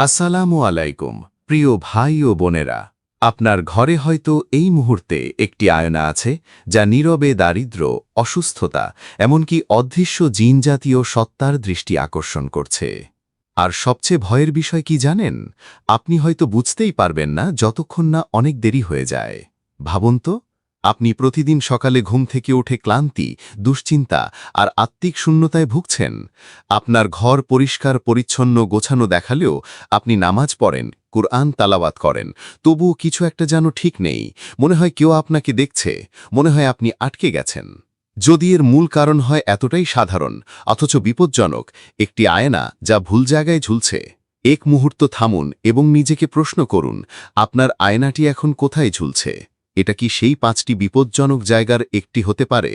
আসসালামু আলাইকুম, প্রিয় ভাই ও বোনেরা। আপনার ঘরে হয়তো এই মুহূর্তে একটি আয়না আছে, যা নীরবে দারিদ্র্য, অসুস্থতা, এমনকি অদৃশ্য জিনজাতীয় সত্তার দৃষ্টি আকর্ষণ করছে। আর সবচেয়ে ভয়ের বিষয় কি জানেন? আপনি হয়তো বুঝতেই পারবেন না যতক্ষণ না অনেক দেরি হয়ে যায়। ভাবুন তো আপনি প্রতিদিন সকালে ঘুম থেকে ওঠে ক্লান্তি, দুশ্চিন্তা আর আত্মিক শূন্যতায় ভুগছেন। আপনার ঘর পরিষ্কার, পরিচ্ছন্ন, গোছানো দেখালেও আপনি নামাজ পড়েন, কুরআন তালাবাত করেন। তবুও কিছু একটা যেন ঠিক নেই। মনে হয় কেউ আপনাকে দেখছে। মনে হয় আপনি আটকে গেছেন। যদি এর মূল কারণ হয় এতটাই সাধারণ, অথচ বিপজ্জনক, একটি আয়না যা ভুল জায়গায় ঝুলছে। এক মুহূর্ত থামুন এবং নিজেকে প্রশ্ন করুন, আপনার আয়নাটি এখন কোথায় ঝুলছে? এটা কি সেই পাঁচটি বিপজ্জনক জায়গার একটি হতে পারে?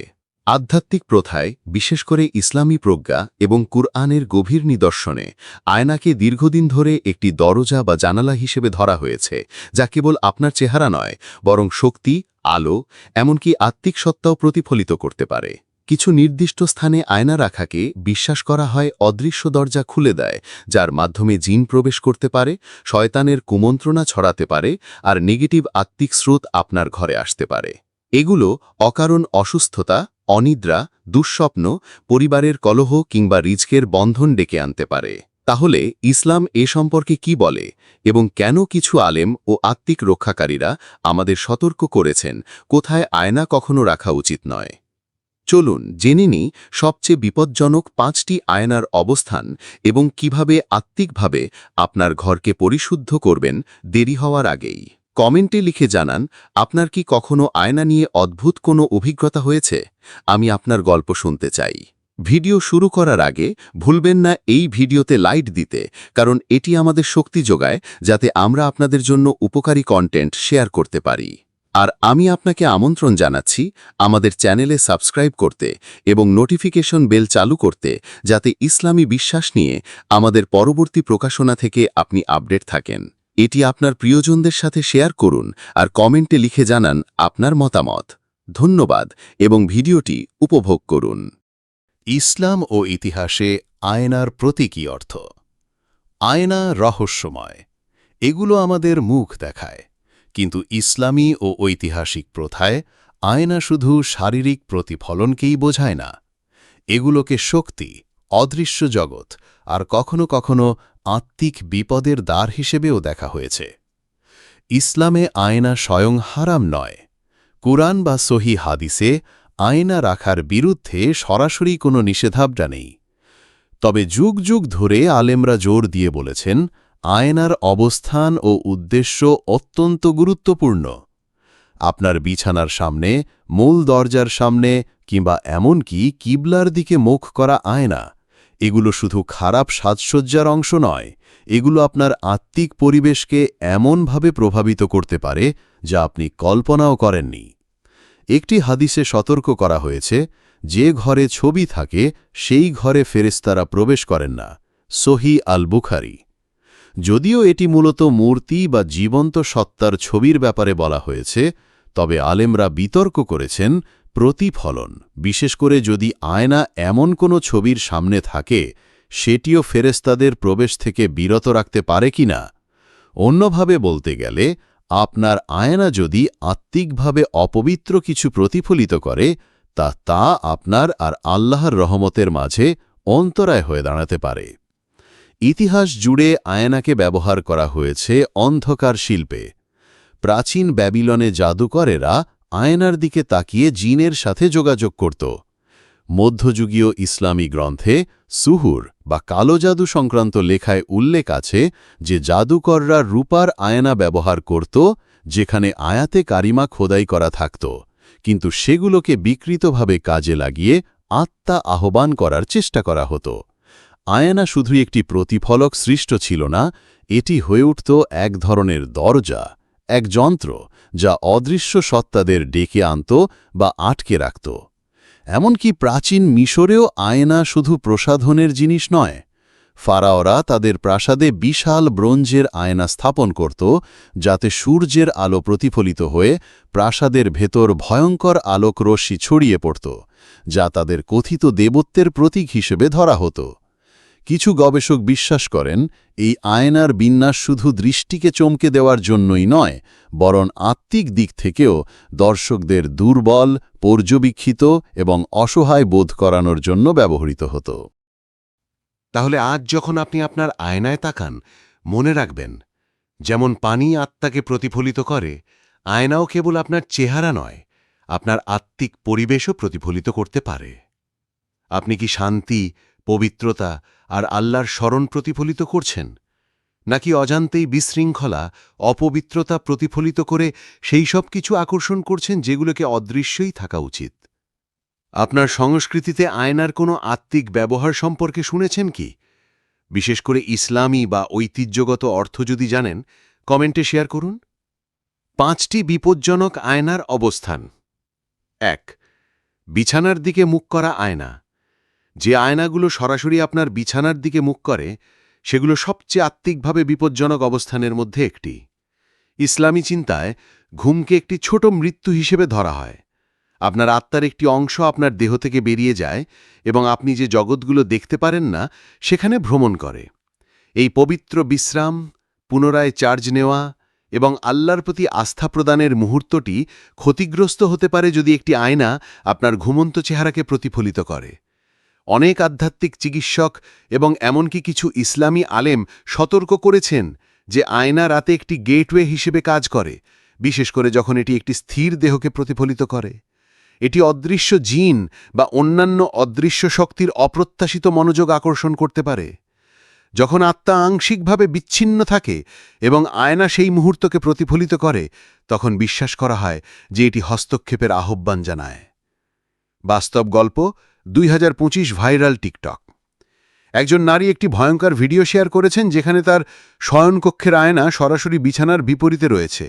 আধ্যাত্মিক প্রথায়, বিশেষ করে ইসলামী প্রজ্ঞা এবং কুরআনের গভীর নিদর্শনে, আয়নাকে দীর্ঘদিন ধরে একটি দরজা বা জানালা হিসেবে ধরা হয়েছে, যা কেবল আপনার চেহারা নয়, বরং শক্তি, আলো, এমনকি আত্মিক সত্তাও প্রতিফলিত করতে পারে। কিছু নির্দিষ্ট স্থানে আয়না রাখাকে বিশ্বাস করা হয় অদৃশ্য দরজা খুলে দেয়, যার মাধ্যমে জিন প্রবেশ করতে পারে, শয়তানের কুমন্ত্রণা ছড়াতে পারে, আর নেগেটিভ আত্মিক স্রোত আপনার ঘরে আসতে পারে। এগুলো অকারণ অসুস্থতা, অনিদ্রা, দুঃস্বপ্ন, পরিবারের কলহ কিংবা রিজকের বন্ধন ডেকে আনতে পারে। তাহলে ইসলাম এ সম্পর্কে কি বলে এবং কেন কিছু আলেম ও আত্মিক রক্ষাকারীরা আমাদের সতর্ক করেছেন, কোথায় আয়না কখনো রাখা উচিত নয়? চলুন জেনে নিই সবচেয়ে বিপজ্জনক পাঁচটি আয়নার অবস্থান এবং কীভাবে আত্মিকভাবে আপনার ঘরকে পরিশুদ্ধ করবেন দেরি হওয়ার আগেই। কমেন্টে লিখে জানান, আপনার কি কখনো আয়না নিয়ে অদ্ভুত কোনো অভিজ্ঞতা হয়েছে? আমি আপনার গল্প শুনতে চাই। ভিডিও শুরু করার আগে ভুলবেন না এই ভিডিওতে লাইট দিতে, কারণ এটি আমাদের শক্তি যোগায় যাতে আমরা আপনাদের জন্য উপকারী কন্টেন্ট শেয়ার করতে পারি। আর আমি আপনাকে আমন্ত্রণ জানাচ্ছি আমাদের চ্যানেলে সাবস্ক্রাইব করতে এবং নোটিফিকেশন বেল চালু করতে যাতে ইসলামী বিশ্বাস নিয়ে আমাদের পরবর্তী প্রকাশনা থেকে আপনি আপডেট থাকেন। এটি আপনার প্রিয়জনদের সাথে শেয়ার করুন আর কমেন্টে লিখে জানান আপনার মতামত। ধন্যবাদ এবং ভিডিওটি উপভোগ করুন। ইসলাম ও ইতিহাসে আয়নার প্রতীকী অর্থ? আয়না রহস্যময়। এগুলো আমাদের মুখ দেখায়। কিন্তু ইসলামী ও ঐতিহাসিক প্রথায় আয়না শুধু শারীরিক প্রতিফলনকেই বোঝায় না। এগুলোকে শক্তি, অদৃশ্য জগৎ আর কখনো কখনো আত্মিক বিপদের দ্বার হিসেবেও দেখা হয়েছে। ইসলামে আয়না স্বয়ং হারাম নয়। কুরআন বা সহি হাদিসে আয়না রাখার বিরুদ্ধে সরাসরি কোনো নিষেধাজ্ঞা নেই। তবে যুগ যুগ ধরে আলেমরা জোর দিয়ে বলেছেন আয়নার অবস্থান ও উদ্দেশ্য অত্যন্ত গুরুত্বপূর্ণ। আপনার বিছানার সামনে, মূল দরজার সামনে, কিংবা এমনকি কিবলার দিকে মুখ করা আয়না। এগুলো শুধু খারাপ সাজসজ্জার অংশ নয়, এগুলো আপনার আত্মিক পরিবেশকে এমনভাবে প্রভাবিত করতে পারে, যা আপনি কল্পনাও করেননি। একটি হাদিসে সতর্ক করা হয়েছে, যে ঘরে ছবি থাকে, সেই ঘরে ফেরেস্তারা প্রবেশ করেন না। সহি আল বুখারি যদিও এটি মূলত মূর্তি বা জীবন্ত সত্তার ছবির ব্যাপারে বলা হয়েছে, তবে আলেমরা বিতর্ক করেছেন প্রতিফলন। বিশেষ করে যদি আয়না এমন কোনো ছবির সামনে থাকে, সেটিও ফেরেস্তাদের প্রবেশ থেকে বিরত রাখতে পারে কিনা অন্যভাবে বলতে গেলে, আপনার আয়না যদি আত্মিকভাবে অপবিত্র কিছু প্রতিফলিত করে, তা তা আপনার আর আল্লাহর রহমতের মাঝে অন্তরায় হয়ে দাঁড়াতে পারে। ইতিহাস জুড়ে আয়নাকে ব্যবহার করা হয়েছে অন্ধকার শিল্পে। প্রাচীন ব্যাবিলনে জাদুকরেরা আয়নার দিকে তাকিয়ে জিনের সাথে যোগাযোগ করত। মধ্যযুগীয় ইসলামী গ্রন্থে সুহুর বা কালো জাদু সংক্রান্ত লেখায় উল্লেখ আছে যে জাদুকররা রূপার আয়না ব্যবহার করত, যেখানে আয়াতে কারিমা খোদাই করা থাকত, কিন্তু সেগুলোকে বিকৃতভাবে কাজে লাগিয়ে আত্মা আহ্বান করার চেষ্টা করা হতো। আয়না শুধু একটি প্রতিফলক সৃষ্ট ছিল না, এটি হয়ে উঠত এক ধরনের দরজা, এক যন্ত্র, যা অদৃশ্য সত্তাদের ডেকে আনত বা আটকে রাখত। এমনকি প্রাচীন মিশরেও আয়না শুধু প্রসাধনের জিনিস নয়, ফারাওরা তাদের প্রাসাদে বিশাল ব্রোঞ্জের আয়না স্থাপন করত, যাতে সূর্যের আলো প্রতিফলিত হয়ে প্রাসাদের ভেতর ভয়ঙ্কর আলোক রশ্মি ছড়িয়ে পড়ত, যা তাদের কথিত দেবত্বের প্রতীক হিসেবে ধরা হতো। কিছু গবেষক বিশ্বাস করেন, এই আয়নার বিন্যাস শুধু দৃষ্টিকে চমকে দেওয়ার জন্যই নয়, বরং আত্মিক দিক থেকেও দর্শকদের দুর্বল, পর্যবেক্ষিত এবং অসহায় বোধ করানোর জন্য ব্যবহৃত হতো। তাহলে আজ যখন আপনি আপনার আয়নায় তাকান, মনে রাখবেন, যেমন পানি আত্মাকে প্রতিফলিত করে, আয়নাও কেবল আপনার চেহারা নয়, আপনার আত্মিক পরিবেশও প্রতিফলিত করতে পারে। আপনি কি শান্তি পবিত্রতা আর আল্লাহর স্মরণ প্রতিফলিত করছেন? নাকি অজান্তেই বিশৃঙ্খলা, অপবিত্রতা প্রতিফলিত করে সেই সব কিছু আকর্ষণ করছেন যেগুলোকে অদৃশ্যই থাকা উচিত? আপনার সংস্কৃতিতে আয়নার কোনো আত্মিক ব্যবহার সম্পর্কে শুনেছেন কি? বিশেষ করে ইসলামী বা ঐতিহ্যগত অর্থ যদি জানেন, কমেন্টে শেয়ার করুন। পাঁচটি বিপজ্জনক আয়নার অবস্থান। এক, বিছানার দিকে মুখ করা আয়না। যে আয়নাগুলো সরাসরি আপনার বিছানার দিকে মুখ করে, সেগুলো সবচেয়ে আত্মিকভাবে বিপজ্জনক অবস্থানের মধ্যে একটি। ইসলামী চিন্তায় ঘুমকে একটি ছোট মৃত্যু হিসেবে ধরা হয়। আপনার আত্মার একটি অংশ আপনার দেহ থেকে বেরিয়ে যায় এবং আপনি যে জগৎগুলো দেখতে পারেন না, সেখানে ভ্রমণ করে। এই পবিত্র বিশ্রাম, পুনরায় চার্জ নেওয়া এবং আল্লাহর প্রতি আস্থা প্রদানের মুহূর্তটি ক্ষতিগ্রস্ত হতে পারে যদি একটি আয়না আপনার ঘুমন্ত চেহারাকে প্রতিফলিত করে। অনেক আধ্যাত্মিক চিকিৎসক এবং এমনকি কিছু ইসলামী আলেম সতর্ক করেছেন যে আয়না রাতে একটি গেটওয়ে হিসেবে কাজ করে, বিশেষ করে যখন এটি একটি স্থির দেহকে প্রতিফলিত করে। এটি অদৃশ্য জিন বা অন্যান্য অদৃশ্য শক্তির অপ্রত্যাশিত মনোযোগ আকর্ষণ করতে পারে। যখন আত্মা আংশিকভাবে বিচ্ছিন্ন থাকে এবং আয়না সেই মুহূর্তকে প্রতিফলিত করে, তখন বিশ্বাস করা হয় যে এটি হস্তক্ষেপের আহ্বান জানায়। বাস্তব গল্প দুই হাজার পঁচিশ ভাইরাল টিকটক। একজন নারী একটি ভয়ঙ্কর ভিডিও শেয়ার করেছেন যেখানে তার শয়নকক্ষের আয়না সরাসরি বিছানার বিপরীতে রয়েছে।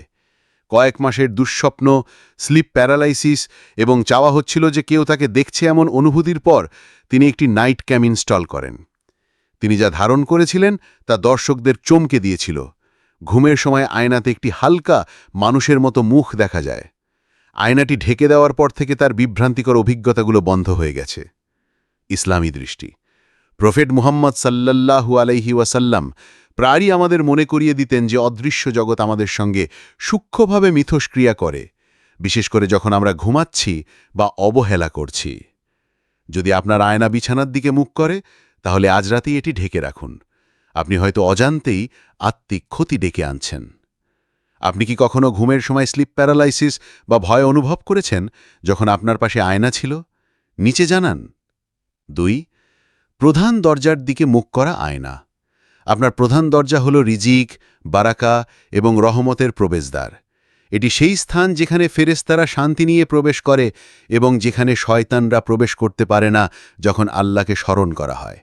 কয়েক মাসের দুঃস্বপ্ন, স্লিপ প্যারালাইসিস এবং চাওয়া হচ্ছিল যে কেউ তাকে দেখছে এমন অনুভূতির পর তিনি একটি নাইট ক্যাম ইনস্টল করেন। তিনি যা ধারণ করেছিলেন তা দর্শকদের চমকে দিয়েছিল। ঘুমের সময় আয়নাতে একটি হালকা মানুষের মতো মুখ দেখা যায়। আয়নাটি ঢেকে দেওয়ার পর থেকে তার বিভ্রান্তিকর অভিজ্ঞতাগুলো বন্ধ হয়ে গেছে। ইসলামী দৃষ্টি। প্রফেট মুহাম্মদ সাল্লাল্লাহু আলাইহি ওয়াসাল্লাম প্রায়ই আমাদের মনে করিয়ে দিতেন যে অদৃশ্য জগৎ আমাদের সঙ্গে সূক্ষ্মভাবে মিথস্ক্রিয়া করে, বিশেষ করে যখন আমরা ঘুমাচ্ছি বা অবহেলা করছি। যদি আপনার আয়না বিছানার দিকে মুখ করে, তাহলে আজ রাতেই এটি ঢেকে রাখুন। আপনি হয়তো অজান্তেই আত্মিক ক্ষতি ডেকে আনছেন। আপনি কি কখনো ঘুমের সময় স্লিপ প্যারালাইসিস বা ভয় অনুভব করেছেন যখন আপনার পাশে আয়না ছিল? নিচে জানান। দুই, প্রধান দরজার দিকে মুখ করা আয়না। আপনার প্রধান দরজা হল রিজিক, বারাকা এবং রহমতের প্রবেশদ্বার। এটি সেই স্থান যেখানে ফেরেস্তারা শান্তি নিয়ে প্রবেশ করে এবং যেখানে শয়তানরা প্রবেশ করতে পারে না যখন আল্লাহকে স্মরণ করা হয়।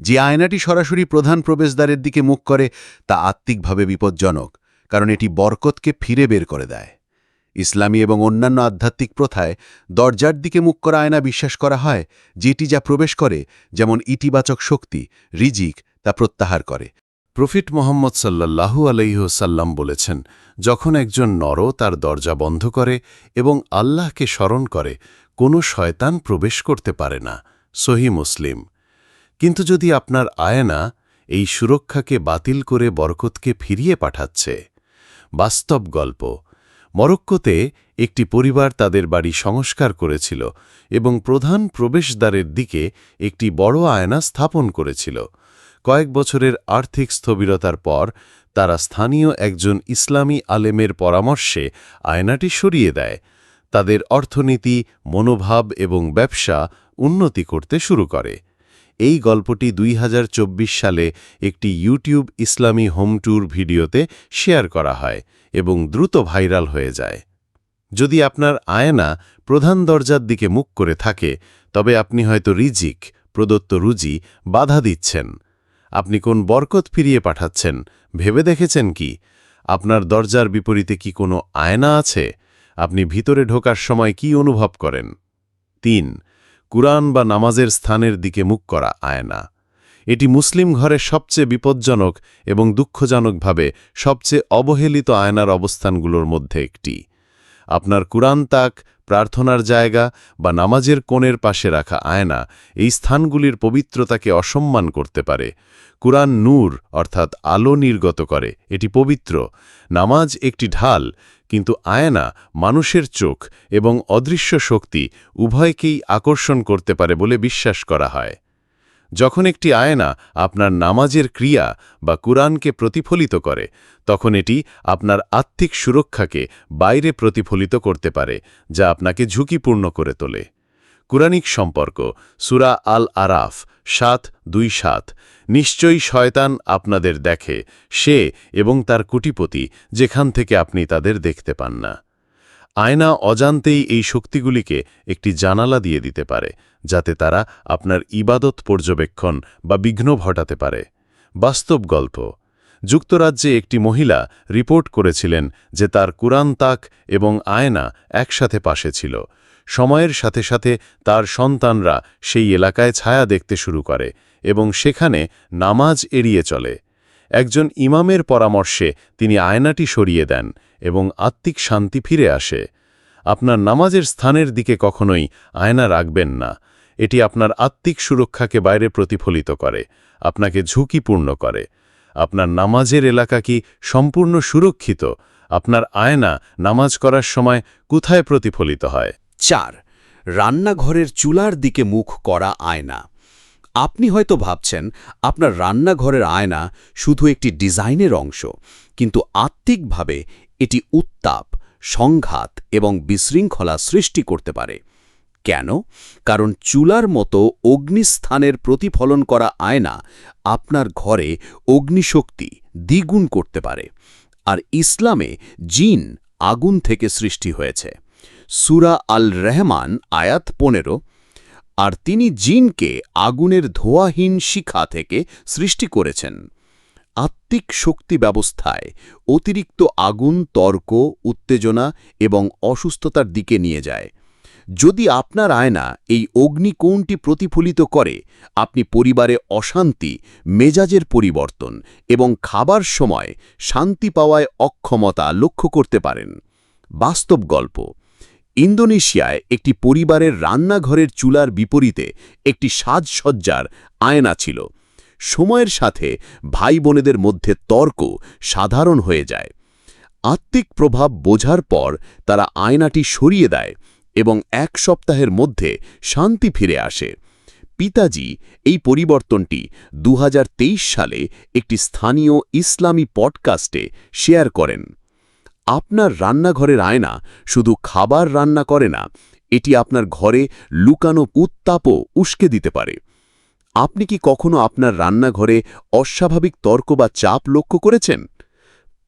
যে আয়নাটি সরাসরি প্রধান প্রবেশদ্বারের দিকে মুখ করে তা আত্মিকভাবে বিপজ্জনক। কারণ এটি বরকতকে ফিরে বের করে দেয়। ইসলামী এবং অন্যান্য আধ্যাত্মিক প্রথায় দরজার দিকে মুখ করা আয়না বিশ্বাস করা হয়, যেটি যা প্রবেশ করে, যেমন ইতিবাচক শক্তি, রিজিক, তা প্রত্যাহার করে। প্রফিট মোহাম্মদ সাল্লাল্লাহু আলহ্লাম বলেছেন, যখন একজন নর তার দরজা বন্ধ করে এবং আল্লাহকে স্মরণ করে, কোনো শয়তান প্রবেশ করতে পারে না। সহি মুসলিম। কিন্তু যদি আপনার আয়না এই সুরক্ষাকে বাতিল করে বরকতকে ফিরিয়ে পাঠাচ্ছে বাস্তব গল্প। মরক্কোতে একটি পরিবার তাদের বাড়ি সংস্কার করেছিল এবং প্রধান প্রবেশদ্বারের দিকে একটি বড় আয়না স্থাপন করেছিল। কয়েক বছরের আর্থিক স্থবিরতার পর তারা স্থানীয় একজন ইসলামী আলেমের পরামর্শে আয়নাটি সরিয়ে দেয়। তাদের অর্থনীতি, মনোভাব এবং ব্যবসা উন্নতি করতে শুরু করে। এই গল্পটি দুই হাজার চব্বিশ সালে একটি ইউটিউব ইসলামী হোম ট্যুর ভিডিওতে শেয়ার করা হয় এবং দ্রুত ভাইরাল হয়ে যায়। যদি আপনার আয়না প্রধান দরজার দিকে মুখ করে থাকে, তবে আপনি হয়তো রিজিক, প্রদত্ত রুজি, বাধা দিচ্ছেন। আপনি কোন বরকত ফিরিয়ে পাঠাচ্ছেন, ভেবে দেখেছেন কি? আপনার দরজার বিপরীতে কি কোনো আয়না আছে? আপনি ভিতরে ঢোকার সময় কি অনুভব করেন? তিন কুরআন বা নামাজের স্থানের দিকে মুখ করা আয়না এটি মুসলিম ঘরের সবচেয়ে বিপজ্জনক এবং দুঃখজনকভাবে সবচেয়ে অবহেলিত আয়নার অবস্থানগুলোর মধ্যে একটি। আপনার কুরআন তাক, প্রার্থনার জায়গা বা নামাজের কোণের পাশে রাখা আয়না এই স্থানগুলির পবিত্রতাকে অসম্মান করতে পারে। কুরআন নূর অর্থাৎ আলো নির্গত করে, এটি পবিত্র। নামাজ একটি ঢাল কিন্তু আয়না মানুষের চোখ এবং অদৃশ্য শক্তি উভয়কেই আকর্ষণ করতে পারে বলে বিশ্বাস করা হয়। যখন একটি আয়না আপনার নামাজের ক্রিয়া বা কুরআনকে প্রতিফলিত করে, তখন এটি আপনার আত্মিক সুরক্ষাকে বাইরে প্রতিফলিত করতে পারে, যা আপনাকে ঝুঁকিপূর্ণ করে তোলে। কুরানিক সম্পর্ক, সুরা আল আরাফ সাত, দুই, সাত। নিশ্চয়ই শয়তান আপনাদের দেখে, সে এবং তার কুটিপতি, যেখান থেকে আপনি তাদের দেখতে পান না। আয়না অজান্তেই এই শক্তিগুলিকে একটি জানালা দিয়ে দিতে পারে, যাতে তারা আপনার ইবাদত পর্যবেক্ষণ বা বিঘ্ন ঘটাতে পারে। বাস্তব গল্প। যুক্তরাজ্যে একটি মহিলা রিপোর্ট করেছিলেন যে তার কুরআন তাক এবং আয়না একসাথে পাশে ছিল। সময়ের সাথে সাথে তার সন্তানরা সেই এলাকায় ছায়া দেখতে শুরু করে এবং সেখানে নামাজ এড়িয়ে চলে। একজন ইমামের পরামর্শে তিনি আয়নাটি সরিয়ে দেন এবং আত্মিক শান্তি ফিরে আসে। আপনার নামাজের স্থানের দিকে কখনোই আয়না রাখবেন না। এটি আপনার আত্মিক সুরক্ষাকে বাইরে প্রতিফলিত করে, আপনাকে ঝুঁকিপূর্ণ করে। আপনার নামাজের এলাকা কি সম্পূর্ণ সুরক্ষিত? আপনার আয়না নামাজ করার সময় কোথায় প্রতিফলিত হয়? চার, রান্নাঘরের চুলার দিকে মুখ করা আয়না। আপনি হয়তো ভাবছেন, আপনার রান্নাঘরের আয়না শুধু একটি ডিজাইনের অংশ, কিন্তু আত্মিকভাবে এটি উত্তাপ, সংঘাত এবং বিশৃঙ্খলা সৃষ্টি করতে পারে। কেন? কারণ চুলার মতো অগ্নিস্থানের প্রতিফলন করা আয়না আপনার ঘরে অগ্নিশক্তি দ্বিগুণ করতে পারে। আর ইসলামে জিন আগুন থেকে সৃষ্টি হয়েছে। সুরা আল রহমান আয়াত পনেরো, আর তিনি জিনকে আগুনের ধোয়াহীন শিখা থেকে সৃষ্টি করেছেন। আত্মিক শক্তি ব্যবস্থায় অতিরিক্ত আগুন, তর্ক, উত্তেজনা এবং অসুস্থতার দিকে নিয়ে যায়। যদি আপনার আয়না এই অগ্নিকোণটি প্রতিফলিত করে, আপনি পরিবারে অশান্তি, মেজাজের পরিবর্তন এবং খাবার সময় শান্তি পাওয়ায় অক্ষমতা লক্ষ্য করতে পারেন। বাস্তব গল্প। ইন্দোনেশিয়ায় একটি পরিবারের রান্নাঘরের চুলার বিপরীতে একটি সাজসজ্জার আয়না ছিল। সময়ের সাথে ভাই বোনেদের মধ্যে তর্ক সাধারণ হয়ে যায়। আত্মিক প্রভাব বোঝার পর তারা আয়নাটি সরিয়ে দেয় এবং এক সপ্তাহের মধ্যে শান্তি ফিরে আসে। পিতাজি এই পরিবর্তনটি দু হাজার তেইশ সালে একটি স্থানীয় ইসলামী পডকাস্টে শেয়ার করেন। আপনার রান্নাঘরের আয়না শুধু খাবার রান্না করে না, এটি আপনার ঘরে লুকানো উত্তাপও উস্কে দিতে পারে। আপনি কি কখনো আপনার রান্নাঘরে অস্বাভাবিক তর্ক বা চাপ লক্ষ্য করেছেন?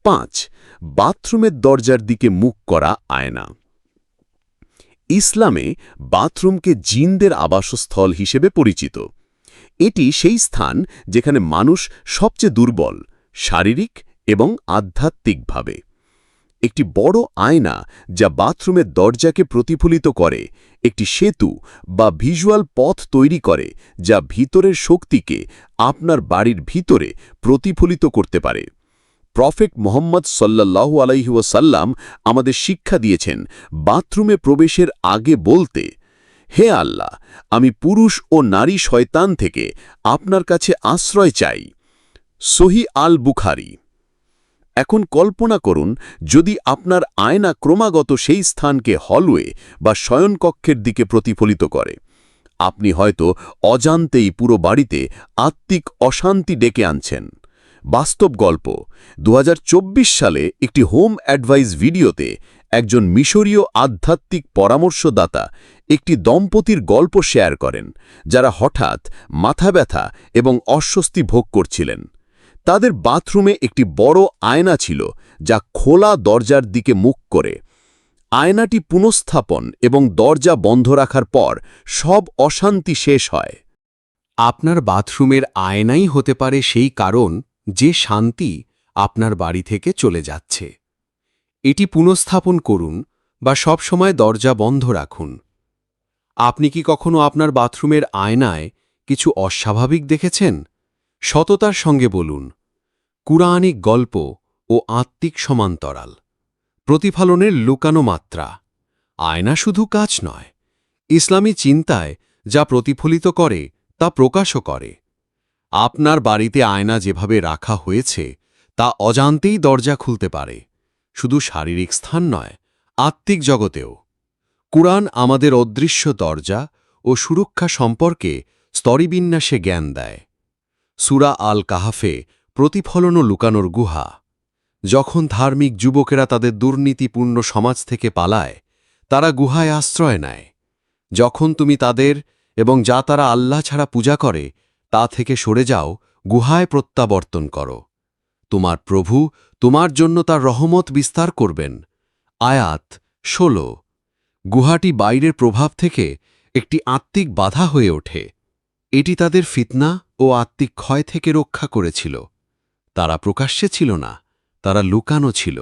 পাঁচ, বাথরুমের দরজার দিকে মুখ করা আয়না। ইসলামে বাথরুমকে জিনদের আবাসস্থল হিসেবে পরিচিত। এটি সেই স্থান যেখানে মানুষ সবচেয়ে দুর্বল, শারীরিক এবং আধ্যাত্মিকভাবে। একটি বড় আয়না যা বাথরুমের দরজাকে প্রতিফলিত করে, একটি সেতু বা ভিজুয়াল পথ তৈরি করে যা ভিতরের শক্তিকে আপনার বাড়ির ভিতরে প্রতিফলিত করতে পারে। প্রফেট মোহাম্মদ সাল্লাল্লাহু আলাইহুয়াসাল্লাম আমাদের শিক্ষা দিয়েছেন, বাথরুমে প্রবেশের আগে বলতে, হে আল্লাহ, আমি পুরুষ ও নারী শয়তান থেকে আপনার কাছে আশ্রয় চাই। সহি আল বুখারি এখন কল্পনা করুন, যদি আপনার আয়না ক্রমাগত সেই স্থানকে হলওয়ে বা শয়নকক্ষের দিকে প্রতিফলিত করে, আপনি হয়তো অজান্তেই পুরো বাড়িতে আত্মিক অশান্তি ডেকে আনছেন। বাস্তব গল্প দু হাজার চব্বিশ সালে একটি হোম অ্যাডভাইস ভিডিওতে একজন মিশরীয় আধ্যাত্মিক পরামর্শদাতা একটি দম্পতির গল্প শেয়ার করেন, যারা হঠাৎ মাথা ব্যথা এবং অস্বস্তি ভোগ করছিলেন। তাদের বাথরুমে একটি বড় আয়না ছিল, যা খোলা দরজার দিকে মুখ করে। আয়নাটি পুনঃস্থাপন এবং দরজা বন্ধ রাখার পর সব অশান্তি শেষ হয়। আপনার বাথরুমের আয়নাই হতে পারে সেই কারণ যে শান্তি আপনার বাড়ি থেকে চলে যাচ্ছে। এটি পুনঃস্থাপন করুন বা সবসময় দরজা বন্ধ রাখুন। আপনি কি কখনো আপনার বাথরুমের আয়নায় কিছু অস্বাভাবিক দেখেছেন? সততার সঙ্গে বলুন, কুরআনিক গল্প ও আত্মিক সমান্তরাল, প্রতিফলনের লুকানো মাত্রা, আয়না শুধু কাজ নয়, ইসলামী চিন্তায় যা প্রতিফলিত করে তা প্রকাশও করে। আপনার বাড়িতে আয়না যেভাবে রাখা হয়েছে, তা অজান্তেই দরজা খুলতে পারে, শুধু শারীরিক স্থান নয়, আত্মিক জগতেও। কুরআন আমাদের অদৃশ্য দরজা ও সুরক্ষা সম্পর্কে স্তরিবিন্যাসে জ্ঞান দেয়। সুরা আল কাহাফে প্রতিফলন লুকানোর গুহা। যখন ধার্মিক যুবকেরা তাদের দুর্নীতিপূর্ণ সমাজ থেকে পালায়, তারা গুহায় আশ্রয় নেয়। যখন তুমি তাদের এবং যা তারা আল্লাহ ছাড়া পূজা করে, তা থেকে সরে যাও, গুহায় প্রত্যাবর্তন করো। তোমার প্রভু তোমার জন্য তার রহমত বিস্তার করবেন। আয়াত ১৬ গুহাটি বাইরের প্রভাব থেকে একটি আত্মিক বাধা হয়ে ওঠে। এটি তাদের ফিতনা ও আত্মিক ক্ষয় থেকে রক্ষা করেছিল। তারা প্রকাশ্যে ছিল না, তারা লুকানো ছিল।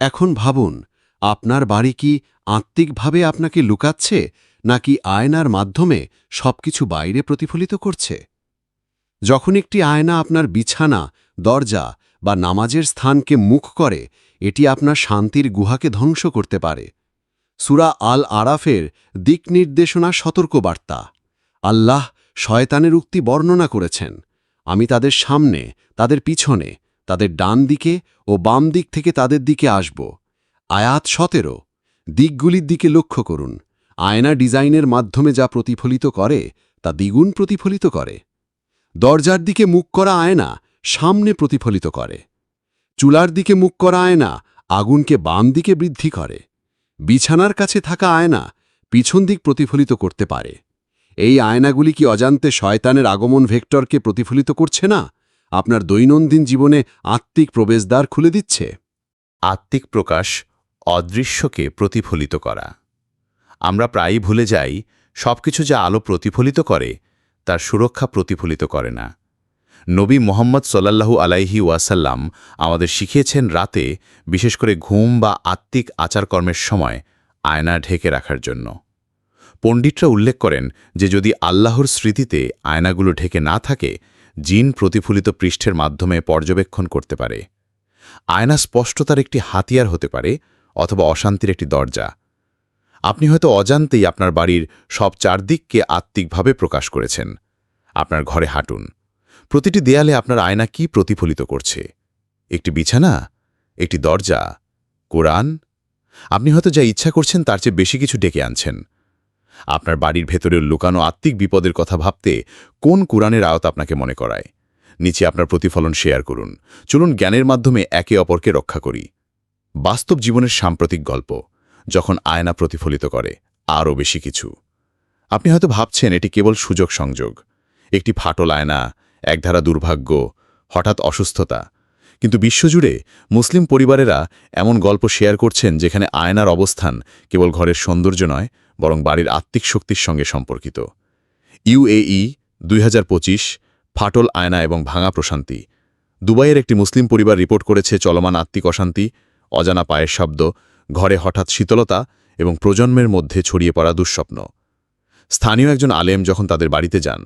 এখন ভাবুন, আপনার বাড়ি কি আত্মিকভাবে আপনাকে লুকাচ্ছে, নাকি আয়নার মাধ্যমে সবকিছু বাইরে প্রতিফলিত করছে? যখন একটি আয়না আপনার বিছানা, দরজা বা নামাজের স্থানকে মুখ করে, এটি আপনার শান্তির গুহাকে ধ্বংস করতে পারে। সুরা আল আরাফের দিক নির্দেশনা সতর্কবার্তা। আল্লাহ শয়তানের উক্তি বর্ণনা করেছেন। আমি তাদের সামনে, তাদের পিছনে, তাদের ডান দিকে ও বাম দিক থেকে তাদের দিকে আসব। আয়াত সতেরো। দিকগুলির দিকে লক্ষ্য করুন। আয়না ডিজাইনের মাধ্যমে যা প্রতিফলিত করে, তা দ্বিগুণ প্রতিফলিত করে। দরজার দিকে মুখ করা আয়না সামনে প্রতিফলিত করে। চুলার দিকে মুখ করা আয়না আগুনকে বাম দিকে বৃদ্ধি করে। বিছানার কাছে থাকা আয়না পিছন দিক প্রতিফলিত করতে পারে। এই আয়নাগুলি কি অজান্তে শয়তানের আগমন ভেক্টরকে প্রতিফলিত করছে না? আপনার দৈনন্দিন জীবনে আত্মিক প্রবেশদ্বার খুলে দিচ্ছে। আত্মিক প্রকাশ অদৃশ্যকে প্রতিফলিত করা। আমরা প্রায়ই ভুলে যাই, সবকিছু যা আলো প্রতিফলিত করে, তার সুরক্ষা প্রতিফলিত করে না। নবী মোহাম্মদ সোল্লাল্লাহু আলাইহি ওয়াসাল্লাম আমাদের শিখিয়েছেন রাতে, বিশেষ করে ঘুম বা আত্মিক আচারকর্মের সময়, আয়না ঢেকে রাখার জন্য। পণ্ডিতরা উল্লেখ করেন যে যদি আল্লাহর স্মৃতিতে আয়নাগুলো ঢেকে না থাকে, জিন প্রতিফলিত পৃষ্ঠের মাধ্যমে পর্যবেক্ষণ করতে পারে। আয়না স্পষ্টতার একটি হাতিয়ার হতে পারে অথবা অশান্তির একটি দরজা। আপনি হয়তো অজান্তেই আপনার বাড়ির সব চারদিককে আত্মিকভাবে প্রকাশ করেছেন। আপনার ঘরে হাঁটুন। প্রতিটি দেয়ালে আপনার আয়না কি প্রতিফলিত করছে? একটি বিছানা? একটি দরজা? কোরআন? আপনি হয়তো যা ইচ্ছা করছেন তার চেয়ে বেশি কিছু ডেকে আনছেন। আপনার বাড়ির ভেতরের লুকানো আত্মিক বিপদের কথা ভাবতে কোন কোরআনের আয়ত আপনাকে মনে করায়? নিচে আপনার প্রতিফলন শেয়ার করুন। চলুন জ্ঞানের মাধ্যমে একে অপরকে রক্ষা করি। বাস্তব জীবনের সাম্প্রতিক গল্প, যখন আয়না প্রতিফলিত করে, আরও বেশি কিছু। আপনি হয়তো ভাবছেন এটি কেবল সুযোগ সংযোগ। একটি ফাটল আয়না, একধারা দুর্ভাগ্য, হঠাৎ অসুস্থতা। কিন্তু বিশ্বজুড়ে মুসলিম পরিবারেরা এমন গল্প শেয়ার করছেন যেখানে আয়নার অবস্থান কেবল ঘরের সৌন্দর্য নয় বরং বাড়ির আত্মিক শক্তির সঙ্গে সম্পর্কিত। ইউএই দুই হাজার পঁচিশ, ফাটল আয়না এবং ভাঙা প্রশান্তি। দুবাইয়ের একটি মুসলিম পরিবার রিপোর্ট করেছে চলমান আত্মিক অশান্তি, অজানা পায়ের শব্দ, ঘরে হঠাৎ শীতলতা এবং প্রজন্মের মধ্যে ছড়িয়ে পড়া দুঃস্বপ্ন। স্থানীয় একজন আলেম যখন তাদের বাড়িতে যান,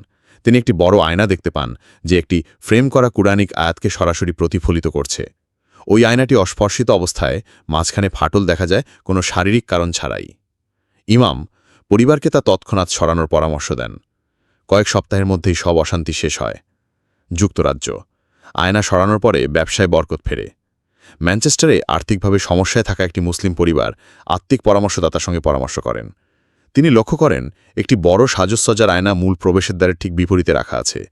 তিনি একটি বড় আয়না দেখতে পান, যে একটি ফ্রেম করা কুরআনিক আয়াতকে সরাসরি প্রতিফলিত করছে। ওই আয়নাটি অস্পর্শিত অবস্থায় মাঝখানে ফাটল দেখা যায়, কোনো শারীরিক কারণ ছাড়াই। ইমাম পরিবারকে তা তৎক্ষণাৎ সরানোর পরামর্শ দেন। কয়েক সপ্তাহের মধ্যেই সব অশান্তি শেষ হয়। যুক্তরাজ্য। আয়না সরানোর পরে ব্যবসায় বরকত ফেরে। ম্যানচেস্টারে আর্থিকভাবে সমস্যায় থাকা একটি মুসলিম পরিবার আত্মিক পরামর্শদাতার সঙ্গে পরামর্শ করেন। তিনি লক্ষ্য করেন, একটি বড় সাজসজ্জার আয়না মূল প্রবেশের দ্বারের ঠিক বিপরীতে রাখা আছে।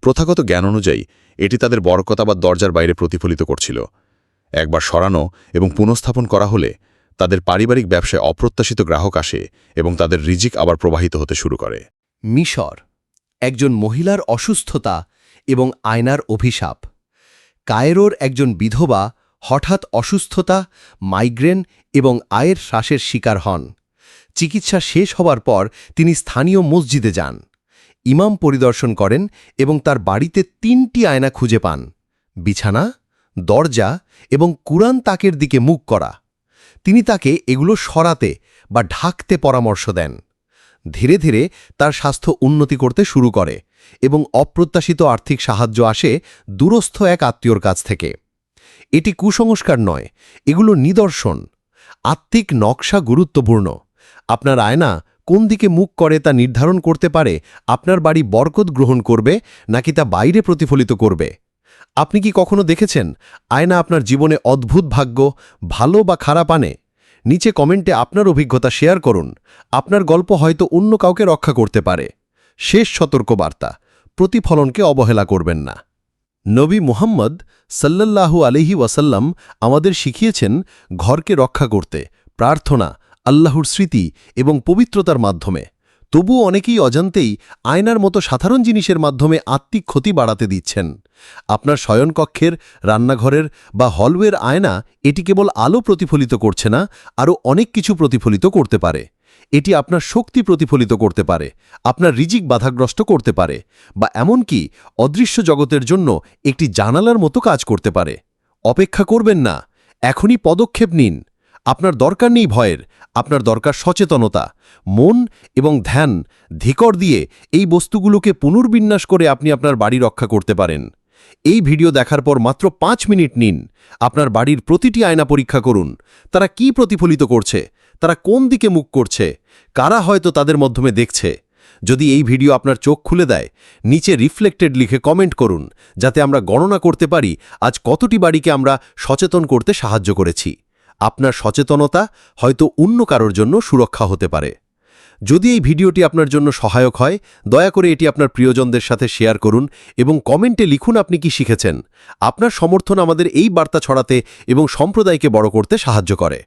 প্রথাগত জ্ঞান অনুযায়ী, এটি তাদের বরকতা বা দরজার বাইরে প্রতিফলিত করছিল। একবার সরানো এবং পুনঃস্থাপন করা হলে তাদের পারিবারিক ব্যবসায় অপ্রত্যাশিত গ্রাহক আসে এবং তাদের রিজিক আবার প্রবাহিত হতে শুরু করে। মিশর, একজন মহিলার অসুস্থতা এবং আয়নার অভিশাপ। কায়রোর একজন বিধবা হঠাৎ অসুস্থতা, মাইগ্রেন এবং আয়ের শ্বাসের শিকার হন। চিকিৎসা শেষ হবার পর তিনি স্থানীয় মসজিদে যান। ইমাম পরিদর্শন করেন এবং তার বাড়িতে তিনটি আয়না খুঁজে পান। বিছানা, দরজা এবং কুরআন তাকের দিকে মুখ করা। তিনি তাকে এগুলো সরাতে বা ঢাকতে পরামর্শ দেন। ধীরে ধীরে তার স্বাস্থ্য উন্নতি করতে শুরু করে এবং অপ্রত্যাশিত আর্থিক সাহায্য আসে দূরস্থ এক আত্মীয়র কাছ থেকে। এটি কুসংস্কার নয়, এগুলো নিদর্শন। আত্মিক নকশা গুরুত্বপূর্ণ। আপনার আয়না কোন দিকে মুখ করে তা নির্ধারণ করতে পারে, আপনার বাড়ি বরকত গ্রহণ করবে নাকি তা বাইরে প্রতিফলিত করবে? আপনি কি কখনো দেখেছেন আয়না আপনার জীবনে অদ্ভুত ভাগ্য, ভালো বা খারাপ আনে? নিচে কমেন্টে আপনার অভিজ্ঞতা শেয়ার করুন। আপনার গল্প হয়তো অন্য কাউকে রক্ষা করতে পারে। শেষ সতর্কবার্তা, প্রতিফলনকে অবহেলা করবেন না। নবী মুহাম্মদ সাল্লাল্লাহু আলহি ওয়াসাল্লাম আমাদের শিখিয়েছেন ঘরকে রক্ষা করতে, প্রার্থনা, আল্লাহর স্মৃতি এবং পবিত্রতার মাধ্যমে। তবুও অনেকেই অজান্তেই আয়নার মতো সাধারণ জিনিসের মাধ্যমে আত্মিক ক্ষতি বাড়াতে দিচ্ছেন। আপনার শয়নকক্ষের, রান্নাঘরের বা হলওয়ের আয়না এটি কেবল আলো প্রতিফলিত করছে না, আরও অনেক কিছু প্রতিফলিত করতে পারে। এটি আপনার শক্তি প্রতিফলিত করতে পারে, আপনার রিজিক বাধাগ্রস্ত করতে পারে বা এমনকি অদৃশ্য জগতের জন্য একটি জানালার মতো কাজ করতে পারে। অপেক্ষা করবেন না, এখনই পদক্ষেপ নিন। আপনার দরকার নেই ভয়ের আপনার দরকার সচেতনতা, মন এবং ধ্যান ধিকর দিয়ে এই বস্তুগুলোকে পুনর্বিন্যাস করে আপনি আপনার বাড়ি রক্ষা করতে পারেন। এই ভিডিও দেখার পর মাত্র পাঁচ মিনিট নিন। আপনার বাড়ির প্রতিটি আয়না পরীক্ষা করুন। তারা কি প্রতিফলিত করছে? তারা কোন দিকে মুখ করছে? কারা হয়তো তাদের মাধ্যমে দেখছে? যদি এই ভিডিও আপনার চোখ খুলে দেয়, নিচে রিফ্লেক্টেড লিখে কমেন্ট করুন, যাতে আমরা গণনা করতে পারি আজ কতটি বাড়িকে আমরা সচেতন করতে সাহায্য করেছি। আপনার সচেতনতা হয়তো অন্য কারোর জন্য সুরক্ষা হতে পারে। যদি এই ভিডিওটি আপনার জন্য সহায়ক হয়, দয়া করে এটি আপনার প্রিয়জনদের সাথে শেয়ার করুন এবং কমেন্টে লিখুন আপনি কি শিখেছেন। আপনার সমর্থন আমাদের এই বার্তা ছড়াতে এবং সম্প্রদায়কে বড় করতে সাহায্য করে।